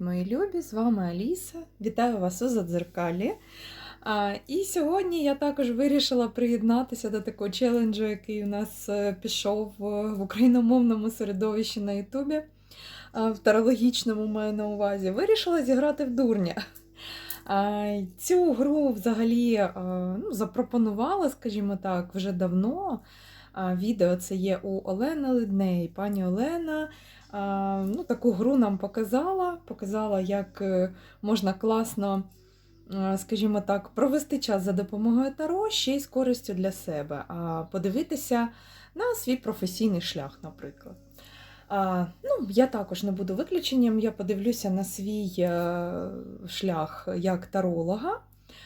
мої любі! З вами Аліса. Вітаю вас у Задзеркалі. І сьогодні я також вирішила приєднатися до такого челенджу, який у нас е, пішов в в україномовному середовищі на Ютубі. В тарологічному маю на увазі. Вирішила зіграти в дурня. Цю гру взагалі а, ну, запропонувала, скажімо так, вже давно. Відео це є у Олени Лидней. Пані Олена ну, таку гру нам показала, показала, як е, можна класно, е, скажімо так, провести час за допомогою Таро ще й з користю для себе, а подивитися на свій професійний шлях, наприклад. А, ну, Я також не буду виключенням, я подивлюся на свій е, шлях як таролога.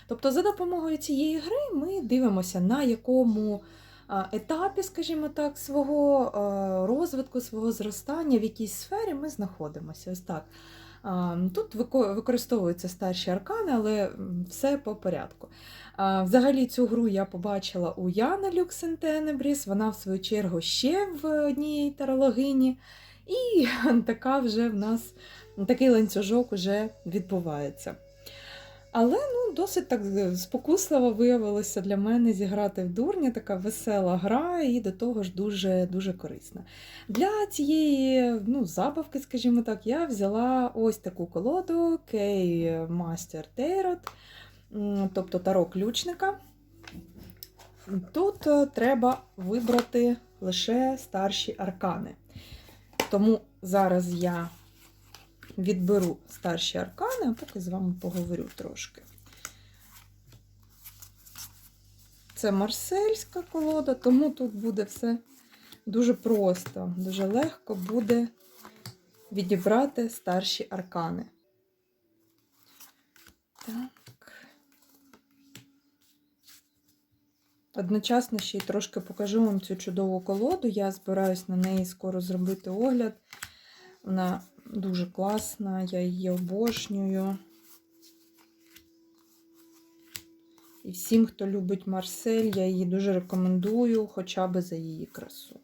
Тобто, за допомогою цієї гри ми дивимося, на якому етапі, скажімо так, свого розвитку, свого зростання, в якій сфері ми знаходимося. Ось так. Тут використовуються старші аркани, але все по порядку. Взагалі цю гру я побачила у Яни Люксентенебріс, вона, в свою чергу, ще в одній тарологині. І така вже в нас такий ланцюжок уже відбувається. Але ну, досить так спокусливо виявилося для мене зіграти в дурня, така весела гра і до того ж дуже дуже корисна. Для цієї ну, забавки, скажімо так, я взяла ось таку колоду Key Master Tarot, тобто таро ключника. Тут е, треба вибрати лише старші аркани. Тому зараз я відберу старші аркани, а поки з вами поговорю трошки. Це марсельська колода, тому тут буде все дуже просто, дуже легко буде відібрати старші аркани. Так. Одночасно ще й трошки покажу вам цю чудову колоду. Я збираюсь на неї скоро зробити огляд. Вона дуже класна, я її обожнюю. І всім, хто любить Марсель, я її дуже рекомендую, хоча б за її красу.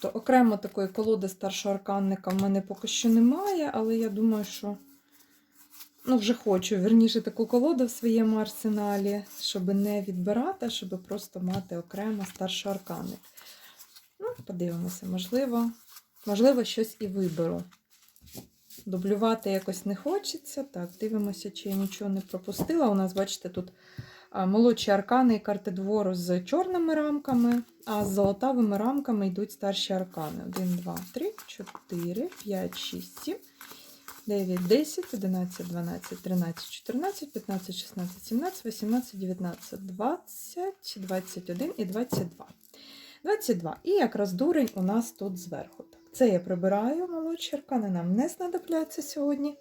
То окремо такої колоди старшого арканника в мене поки що немає, але я думаю, що ну, вже хочу, верніше, таку колоду в своєму арсеналі, щоб не відбирати, щоб просто мати окремо старший арканик. Ну, подивимося, можливо, можливо, щось і виберу. Дублювати якось не хочеться. Так, дивимося, чи я нічого не пропустила. У нас, бачите, тут молодші аркани і карти двору з чорними рамками, а з золотавими рамками йдуть старші аркани. 1, 2, 3, 4, 5, 6, 7. 9, 10, 11, 12, 13, 14, 15, 16, 17, 18, 19, 20, 21 і 22. 22. І якраз дурень у нас тут зверху. Це я прибираю, молодші аркани нам не знадобляться сьогодні.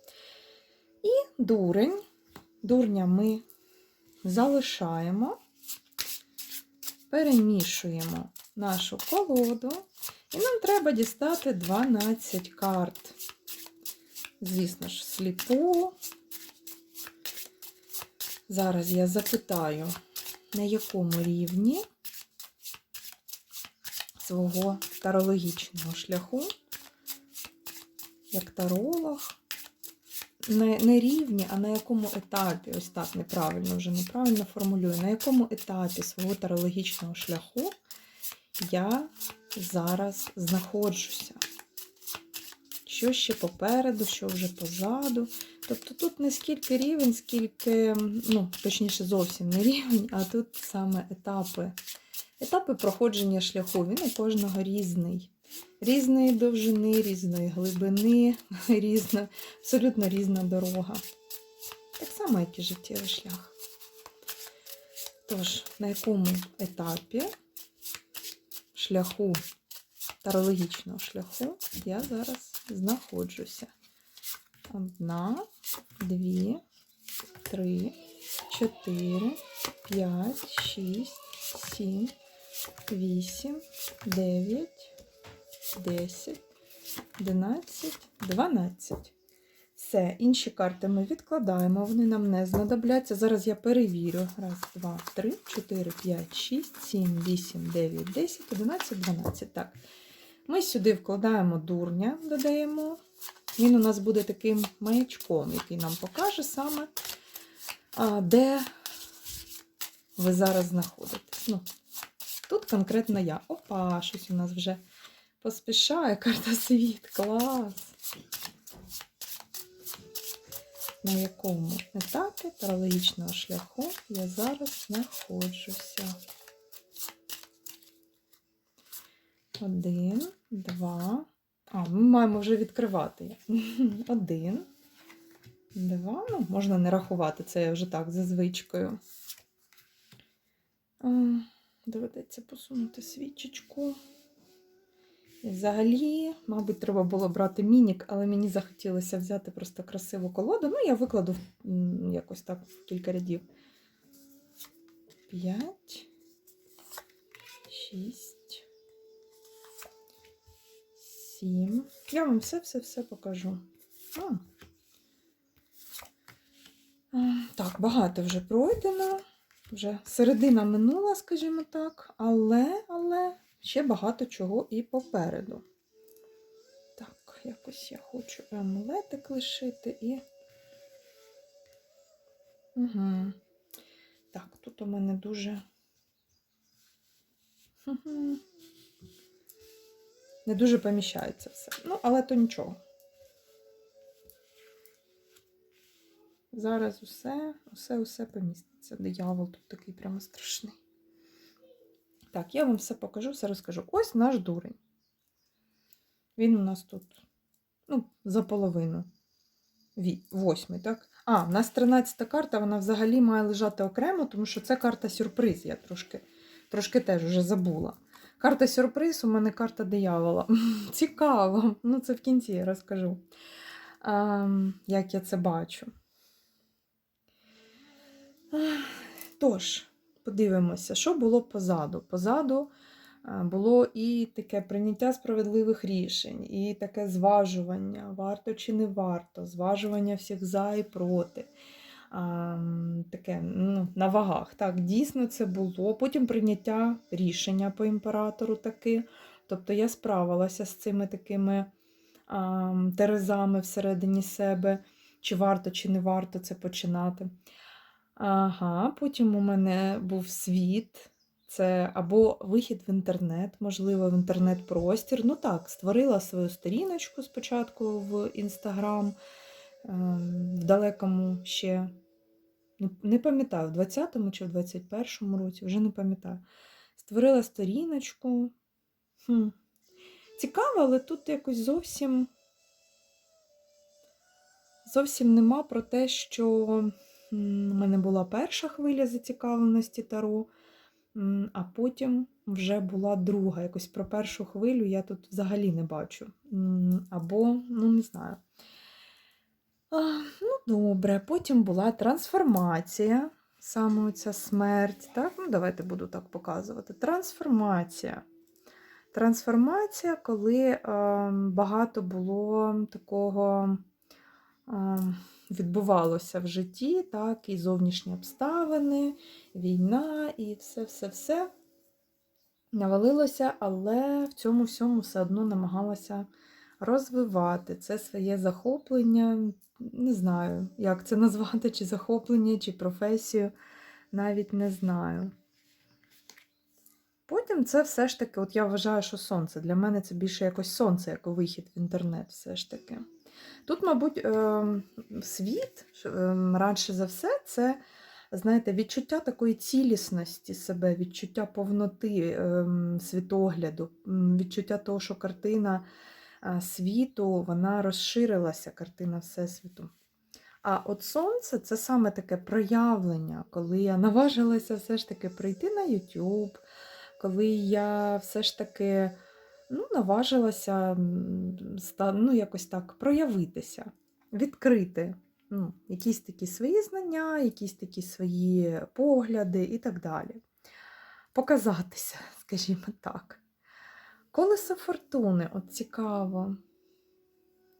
І дурень. Дурня ми залишаємо, перемішуємо нашу колоду. І нам треба дістати 12 карт. Звісно ж, сліпу. Зараз я запитаю, на якому рівні свого тарологічного шляху, як таролог, не, не рівні, а на якому етапі, ось так неправильно, вже неправильно формулюю, на якому етапі свого тарологічного шляху я зараз знаходжуся що ще попереду, що вже позаду. Тобто тут не скільки рівень, скільки, ну, точніше, зовсім не рівень, а тут саме етапи. Етапи проходження шляху. Він у кожного різний. Різної довжини, різної глибини, різна, абсолютно різна дорога. Так само, як і життєвий шлях. Тож, на якому етапі шляху, тарологічного шляху я зараз знаходжуся. Одна, дві, три, чотири, п'ять, шість, сім, вісім, дев'ять, десять, одинадцять, дванадцять. Все, інші карти ми відкладаємо, вони нам не знадобляться. Зараз я перевірю. Раз, два, три, чотири, п'ять, шість, сім, вісім, дев'ять, десять, одинадцять, дванадцять. Так. Ми сюди вкладаємо дурня, додаємо. Він у нас буде таким маячком, який нам покаже саме, де ви зараз знаходитесь. Ну, тут конкретно я. Опа, щось у нас вже поспішає карта світ. Клас! На якому етапі паралогічного шляху я зараз знаходжуся. Один, два. А, ми маємо вже відкривати. Один, два. Ну, можна не рахувати, це я вже так за звичкою. Доведеться посунути свічечку. І взагалі, мабуть, треба було брати мінік, але мені захотілося взяти просто красиву колоду. Ну, я викладу якось так в кілька рядів. П'ять, шість, сім. Я вам все-все-все покажу. А. Так, багато вже пройдено. Вже середина минула, скажімо так, але, але ще багато чого і попереду. Так, якось я хочу амулетик лишити і. Угу. Так, тут у мене дуже. Мгм. Не дуже поміщається все. Ну, але то нічого. Зараз усе, усе, усе поміститься. Диявол тут такий прямо страшний. Так, я вам все покажу, все розкажу. Ось наш дурень. Він у нас тут, ну, за половину. Восьмий, так? А, у нас 13 карта, вона взагалі має лежати окремо, тому що це карта сюрприз. Я трошки, трошки теж вже забула. Карта сюрприз, у мене карта диявола. Цікаво. Ну, це в кінці я розкажу, ем, як я це бачу. Тож, подивимося, що було позаду. Позаду е, було і таке прийняття справедливих рішень, і таке зважування, варто чи не варто, зважування всіх за і проти. Таке ну, на вагах. Так, дійсно це було. Потім прийняття рішення по імператору таки. Тобто я справилася з цими такими а, терезами всередині себе, чи варто, чи не варто це починати. Ага, потім у мене був світ. Це або вихід в інтернет, можливо, в інтернет-простір. Ну так, створила свою сторіночку спочатку в Інстаграм, ем, в далекому ще, не- не пам'ятаю, в 20-му чи в 21-му році, вже не пам'ятаю. Створила сторіночку. Хм. Цікаво, але тут якось зовсім, зовсім нема про те, що у мене була перша хвиля зацікавленості Таро, а потім вже була друга. Якось про першу хвилю я тут взагалі не бачу. Або, ну не знаю. Ну, добре, потім була трансформація, саме ця смерть. Так? Ну, давайте буду так показувати. Трансформація. Трансформація, коли е, багато було такого е, відбувалося в житті, так, і зовнішні обставини, війна, і все-все-все навалилося, але в цьому всьому все одно намагалася розвивати це своє захоплення. Не знаю, як це назвати, чи захоплення, чи професію, навіть не знаю. Потім це все ж таки, от я вважаю, що сонце. Для мене це більше якось сонце, як вихід в інтернет, все ж таки. Тут, мабуть, ем, світ, ем, радше за все, це, знаєте, відчуття такої цілісності себе, відчуття повноти ем, світогляду, відчуття того, що картина світу, вона розширилася, картина Всесвіту. А от сонце це саме таке проявлення, коли я наважилася все ж таки прийти на YouTube, коли я все ж таки ну, наважилася ну, якось так проявитися, відкрити ну, якісь такі свої знання, якісь такі свої погляди і так далі. Показатися, скажімо так. Колесо фортуни, от цікаво.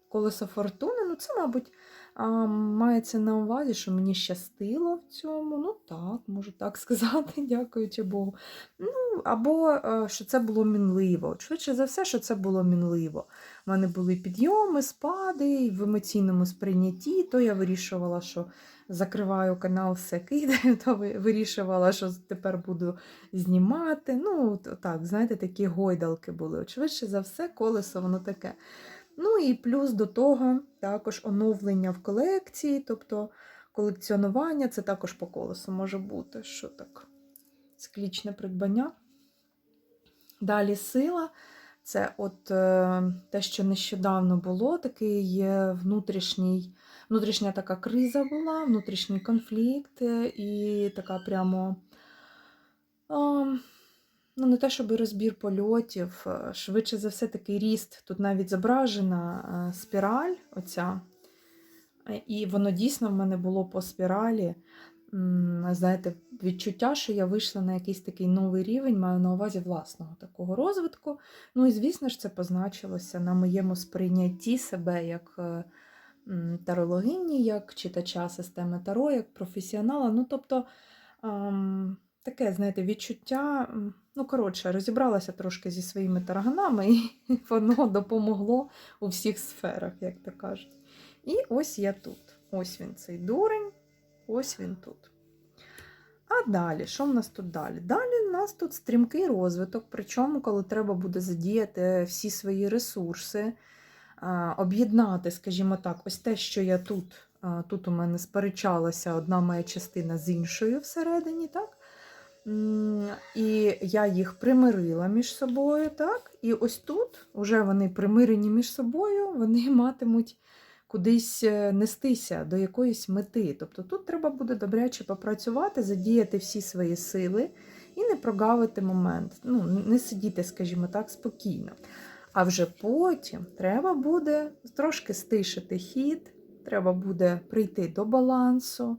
колесо фортуни. Ну, це, мабуть, а, мається на увазі, що мені щастило в цьому. Ну так, можу так сказати, дякуючи Богу. Ну, або е, що це було мінливо. Швидше за все, що це було мінливо. У мене були підйоми, спади і в емоційному сприйнятті, то я вирішувала, що закриваю канал, все кидаю, то вирішувала, що тепер буду знімати. Ну, так, знаєте, такі гойдалки були. Швидше за все, колесо воно таке. Ну і плюс до того також оновлення в колекції, тобто колекціонування, це також по колесу може бути, що так, склічне придбання. Далі сила. Це от е, те, що нещодавно було, такий внутрішній, внутрішня така криза була, внутрішній конфлікт, е, і така прямо, а, ну, не те, щоб розбір польотів, е, швидше за все, такий ріст. Тут навіть зображена е, спіраль, оця, Е, і воно дійсно в мене було по спіралі. Знаєте, відчуття, що я вийшла на якийсь такий новий рівень, маю на увазі власного такого розвитку. Ну і звісно ж, це позначилося на моєму сприйнятті себе як тарологині, як читача системи Таро, як професіонала. Ну, тобто таке, знаєте, відчуття. Ну, коротше, розібралася трошки зі своїми тарганами, і воно допомогло у всіх сферах, як то кажуть. І ось я тут. Ось він цей дурень, ось він тут. А далі, що в нас тут далі? Далі в нас тут стрімкий розвиток, причому, коли треба буде задіяти всі свої ресурси, об'єднати, скажімо так, ось те, що я тут, тут у мене сперечалася одна моя частина з іншою всередині, так? І я їх примирила між собою, так? І ось тут вже вони примирені між собою, вони матимуть кудись е, нестися до якоїсь мети. Тобто тут треба буде добряче попрацювати, задіяти всі свої сили і не прогавити момент. Ну, не сидіти, скажімо так, спокійно. А вже потім треба буде трошки стишити хід, треба буде прийти до балансу.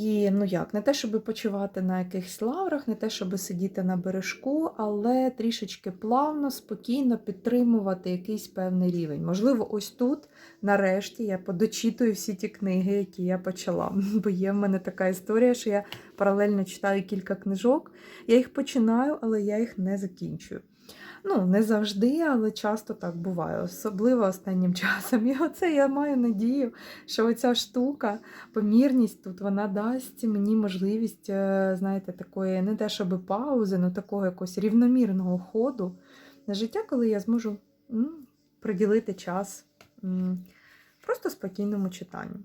І ну як, не те, щоб почувати на якихось лаврах, не те, щоб сидіти на бережку, але трішечки плавно, спокійно підтримувати якийсь певний рівень. Можливо, ось тут, нарешті, я подочитую всі ті книги, які я почала. Бо є в мене така історія, що я паралельно читаю кілька книжок. Я їх починаю, але я їх не закінчую. Ну, не завжди, але часто так буває, особливо останнім часом. І оце я маю надію, що оця штука, помірність тут, вона дасть мені можливість, е, знаєте, такої, не те, щоб паузи, але такого якогось рівномірного ходу на життя, коли я зможу м, приділити час м, просто спокійному читанню.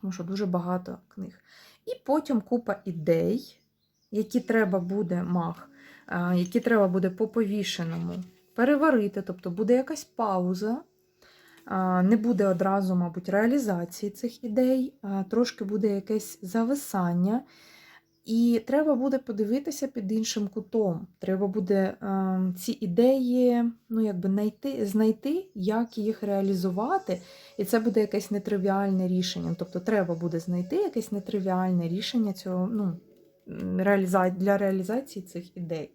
Тому що дуже багато книг. І потім купа ідей, які треба буде мах які треба буде по повішеному переварити, тобто буде якась пауза, не буде одразу, мабуть, реалізації цих ідей, трошки буде якесь зависання. І треба буде подивитися під іншим кутом. Треба буде ці ідеї ну, якби знайти, знайти, як їх реалізувати. І це буде якесь нетривіальне рішення. Тобто треба буде знайти якесь нетривіальне рішення цього, ну, реаліза... для реалізації цих ідей.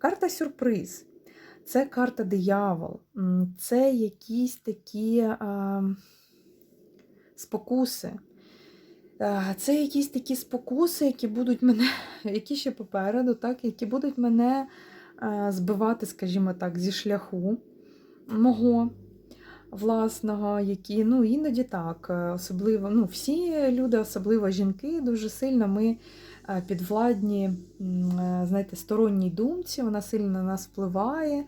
Карта сюрприз. Це карта диявол. Це якісь такі а, спокуси. Це якісь такі спокуси, які будуть мене, які ще попереду, так, які будуть мене збивати, скажімо так, зі шляху мого власного, які ну, іноді так, е, особливо, ну, всі люди, особливо жінки, дуже сильно ми підвладні, е, знаєте, сторонній думці, вона сильно на нас впливає.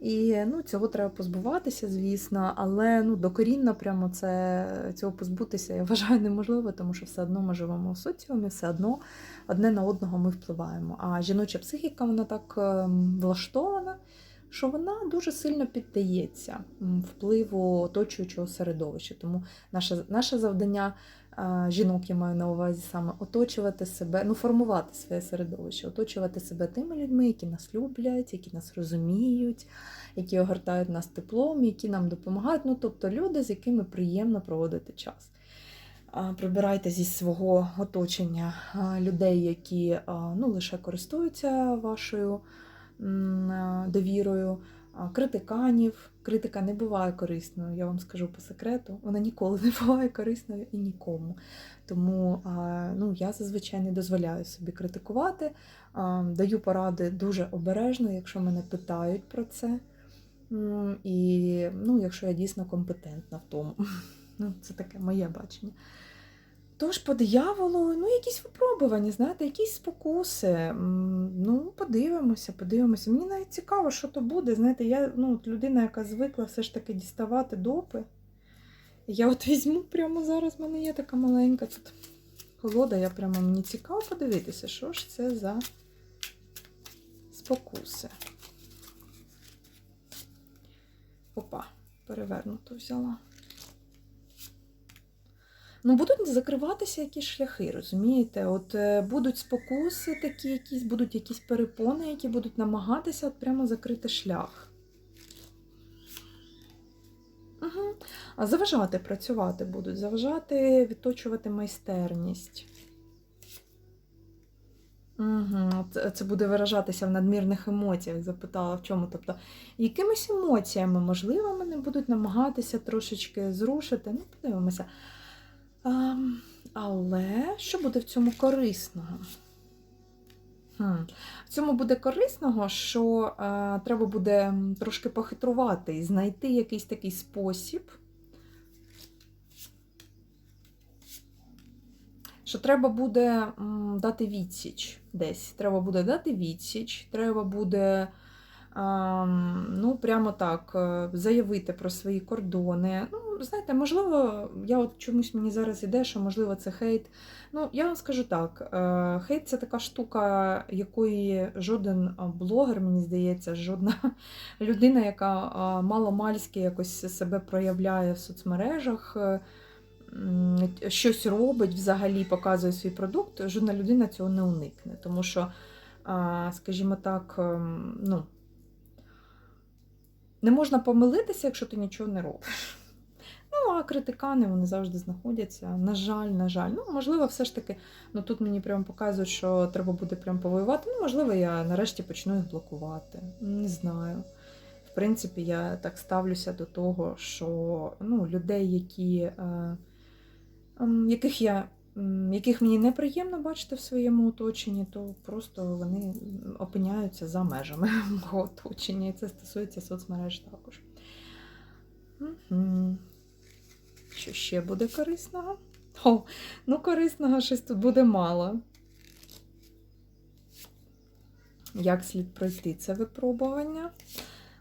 І ну, цього треба позбуватися, звісно, але ну, докорінно прямо це, цього позбутися, я вважаю, неможливо, тому що все одно ми живемо в соціумі, все одно одне на одного ми впливаємо. А жіноча психіка вона так ем, влаштована, що вона дуже сильно піддається впливу оточуючого середовища. Тому наше, наше завдання жінок, я маю на увазі саме оточувати себе, ну формувати своє середовище, оточувати себе тими людьми, які нас люблять, які нас розуміють, які огортають нас теплом, які нам допомагають. Ну, тобто люди, з якими приємно проводити час. Прибирайте зі свого оточення людей, які ну, лише користуються вашою довірою. Критиканів. Критика не буває корисною, я вам скажу по секрету. Вона ніколи не буває корисною і нікому. Тому ну, я зазвичай не дозволяю собі критикувати, даю поради дуже обережно, якщо мене питають про це. І ну, якщо я дійсно компетентна в тому. Ну, це таке моє бачення. Тож, по дияволу, ну, якісь випробування, знаєте, якісь спокуси. Ну, подивимося, подивимося. Мені навіть цікаво, що то буде. Знаєте, я ну, от людина, яка звикла все ж таки діставати допи. Я от візьму прямо зараз, в мене є така маленька тут колода, я прямо мені цікаво подивитися, що ж це за спокуси. Опа, перевернуто взяла. Ну, будуть закриватися якісь шляхи, розумієте? От е, будуть спокуси такі якісь, будуть якісь перепони, які будуть намагатися от прямо закрити шлях. Угу. А заважати працювати будуть, заважати відточувати майстерність. Угу. Це, буде виражатися в надмірних емоціях, запитала в чому. Тобто, якимись емоціями, можливо, мене будуть намагатися трошечки зрушити. Ну, подивимося. А, але що буде в цьому корисного? В цьому буде корисного, що а, треба буде трошки похитрувати і знайти якийсь такий спосіб, що треба буде м, дати відсіч десь. Треба буде дати відсіч, треба буде. ам, Ну, прямо так, е, заявити про свої кордони. Ну, знаєте, можливо, я от чомусь мені зараз іде, що можливо це хейт. Ну, я вам скажу так: е, хейт це така штука, якої жоден блогер, мені здається, жодна людина, яка маломальськи якось себе проявляє в соцмережах. е, Щось робить взагалі, показує свій продукт, жодна людина цього не уникне. Тому що, скажімо так, ем, ну, не можна помилитися, якщо ти нічого не робиш. Ну, а критикани вони завжди знаходяться. На жаль, на жаль. Ну, можливо, все ж таки, ну тут мені прямо показують, що треба буде прям повоювати. Ну, можливо, я нарешті почну їх блокувати. Не знаю. В принципі, я так ставлюся до того, що ну, людей, які, е, ем, яких я. Яких мені неприємно бачити в своєму оточенні, то просто вони опиняються за межами мого оточення. І це стосується соцмереж також. Що ще буде корисного? О, ну корисного щось тут буде мало. Як слід пройти це випробування?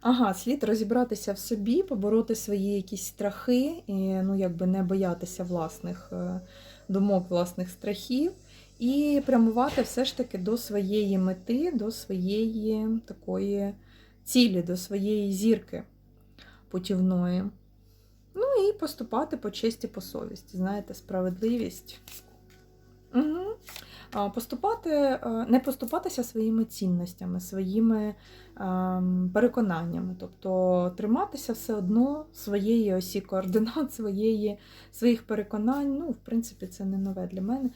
Ага, слід розібратися в собі, побороти свої якісь страхи, і ну, якби не боятися власних е, думок, власних страхів, і прямувати все ж таки до своєї мети, до своєї такої цілі, до своєї зірки путівної. Ну і поступати по честі, по совісті. Знаєте, справедливість. Угу. Поступати, не поступатися своїми цінностями, своїми ем, переконаннями. Тобто триматися все одно своєї осі координат, своєї, своїх переконань. Ну, в принципі, це не нове для мене.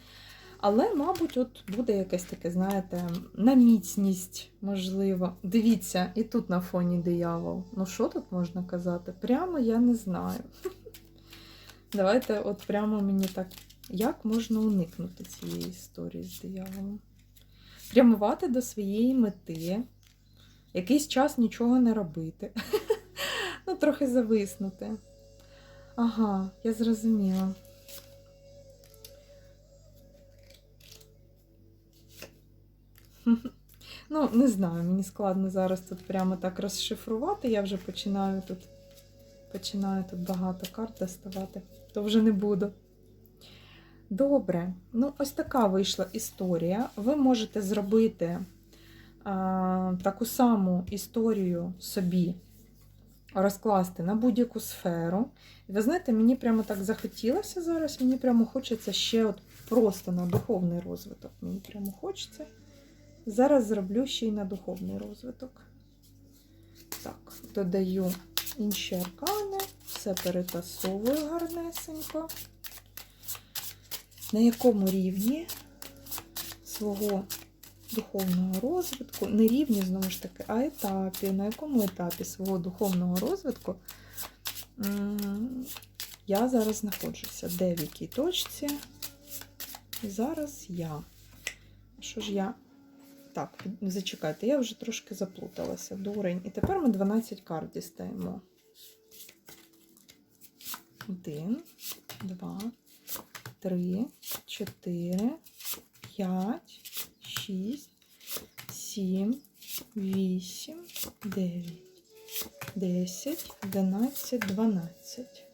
Але, мабуть, от буде якесь таке, знаєте, на міцність, можливо. Дивіться, і тут на фоні диявол. Ну, що тут можна казати? Прямо я не знаю. Давайте, от прямо мені так, як можна уникнути цієї історії з дияволом? Прямувати до своєї мети, якийсь час нічого не робити. Ну, трохи зависнути. Ага, я зрозуміла. Ну, не знаю, мені складно зараз тут прямо так розшифрувати. Я вже починаю тут починаю тут багато карт доставати, то вже не буду. Добре, ну ось така вийшла історія. Ви можете зробити а, таку саму історію собі, розкласти на будь-яку сферу. Ви знаєте, мені прямо так захотілося зараз, мені прямо хочеться ще от просто на духовний розвиток. Мені прямо хочеться. Зараз зроблю ще й на духовний розвиток. Так, додаю інші аркани, все перетасовую гарнесенько. На якому рівні свого духовного розвитку, не рівні, знову ж таки, а етапі, на якому етапі свого духовного розвитку я зараз знаходжуся, де в якій точці. Зараз я. Що ж я? Так, зачекайте, я вже трошки заплуталася. Дурень. І тепер ми 12 карт дістаємо. Один, два, три, чотири, п'ять, шість, сім, вісім, дев'ять, десять, одинадцять, дванадцять.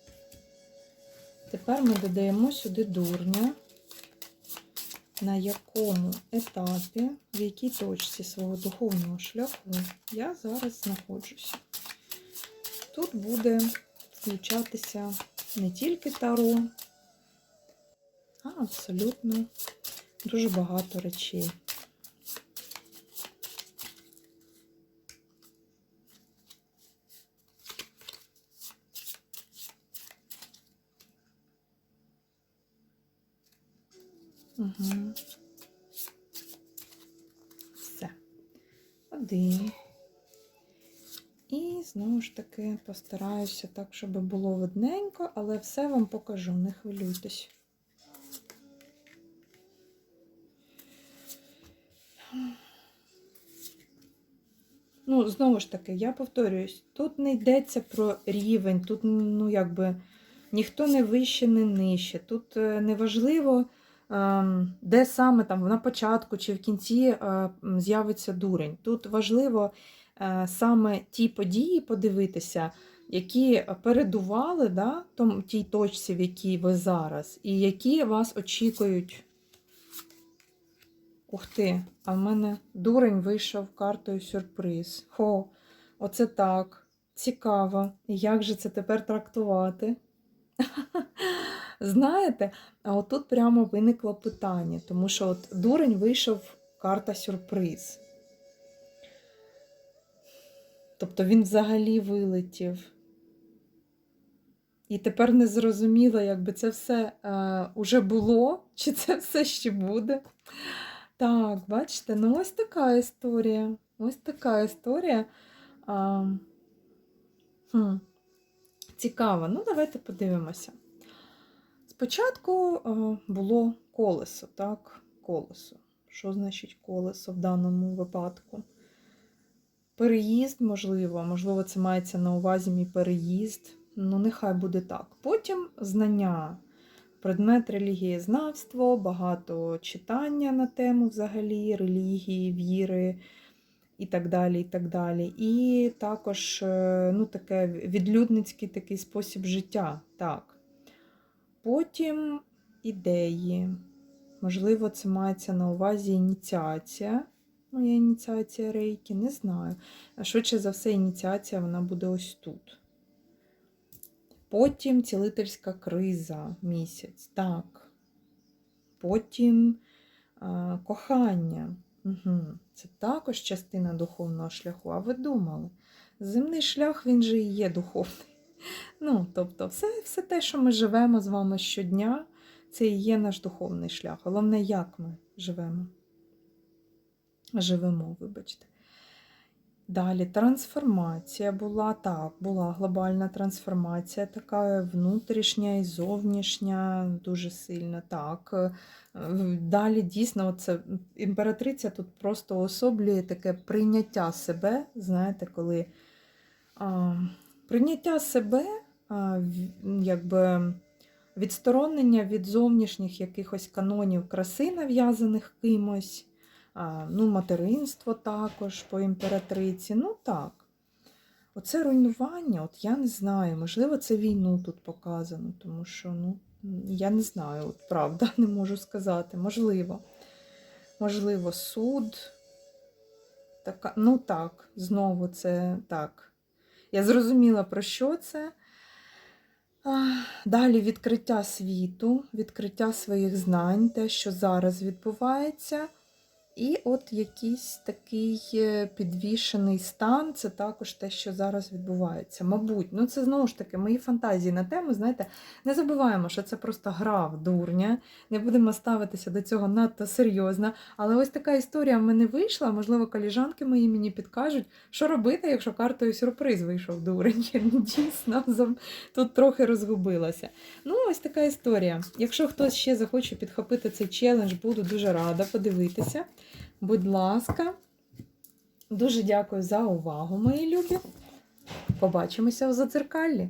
Тепер ми додаємо сюди дурня, на якому етапі, в якій точці свого духовного шляху я зараз знаходжуся. Тут буде включатися не тільки таро, а абсолютно дуже багато речей. Угу. Все. Один. І знову ж таки постараюся так, щоб було видненько, але все вам покажу, не хвилюйтесь. Ну, знову ж таки, я повторююсь, тут не йдеться про рівень, тут, ну, якби ніхто не вище, не нижче. Тут е, неважливо, де саме там на початку чи в кінці е, з'явиться дурень. Тут важливо е, саме ті події подивитися, які передували да, тій точці, в якій ви зараз, і які вас очікують. Ух ти, а в мене дурень вийшов картою сюрприз. Хо, оце так. Цікаво. Як же це тепер трактувати? Знаєте, а отут прямо виникло питання, тому що от дурень вийшов карта сюрприз. Тобто він взагалі вилетів. І тепер не зрозуміло, якби це все е, уже було, чи це все ще буде. Так, бачите, ну ось така історія. Ось така історія. А, хм, цікава. Ну, давайте подивимося. Спочатку було колесо, так? Колесо. Що значить колесо в даному випадку? Переїзд, можливо, можливо, це мається на увазі мій переїзд. Ну, нехай буде так. Потім знання, предмет релігієзнавство, багато читання на тему взагалі, релігії, віри і так далі. І так далі. І також е, ну, таке відлюдницький такий спосіб життя. так. Потім ідеї. Можливо, це мається на увазі ініціація. Моя ініціація рейки, не знаю. Швидше за все, ініціація вона буде ось тут. Потім цілительська криза місяць. Так. Потім а, кохання. Угу. Це також частина духовного шляху. А ви думали? Земний шлях він же і є духовний. Ну, тобто, все, все те, що ми живемо з вами щодня, це і є наш духовний шлях. Головне, як ми живемо. Живемо, вибачте. Далі трансформація була так, була глобальна трансформація, така внутрішня і зовнішня, дуже сильна. так. Е, Далі дійсно це імператриця тут просто особлює таке прийняття себе. Знаєте, коли а, прийняття себе, якби відсторонення від зовнішніх якихось канонів краси, нав'язаних кимось. Ну, материнство також по імператриці. Ну так. Оце руйнування, от я не знаю, можливо, це війну тут показано, тому що, ну, я не знаю, от правда, не можу сказати. Можливо. Можливо, суд. Така, ну так, знову це так. Я зрозуміла, про що це. Далі відкриття світу, відкриття своїх знань, те, що зараз відбувається. І от якийсь такий е, підвішений стан, це також те, що зараз відбувається. Мабуть, ну це знову ж таки мої фантазії на тему. Знаєте, не забуваємо, що це просто гра в дурня. Не будемо ставитися до цього надто серйозно. Але ось така історія в мене вийшла. Можливо, коліжанки мої мені підкажуть, що робити, якщо картою сюрприз вийшов дурень. Я Дійсно, тут трохи розгубилася. Ну, ось така історія. Якщо хтось ще захоче підхопити цей челендж, буду дуже рада подивитися. Будь ласка, дуже дякую за увагу, мої любі. Побачимося у задзеркаллі.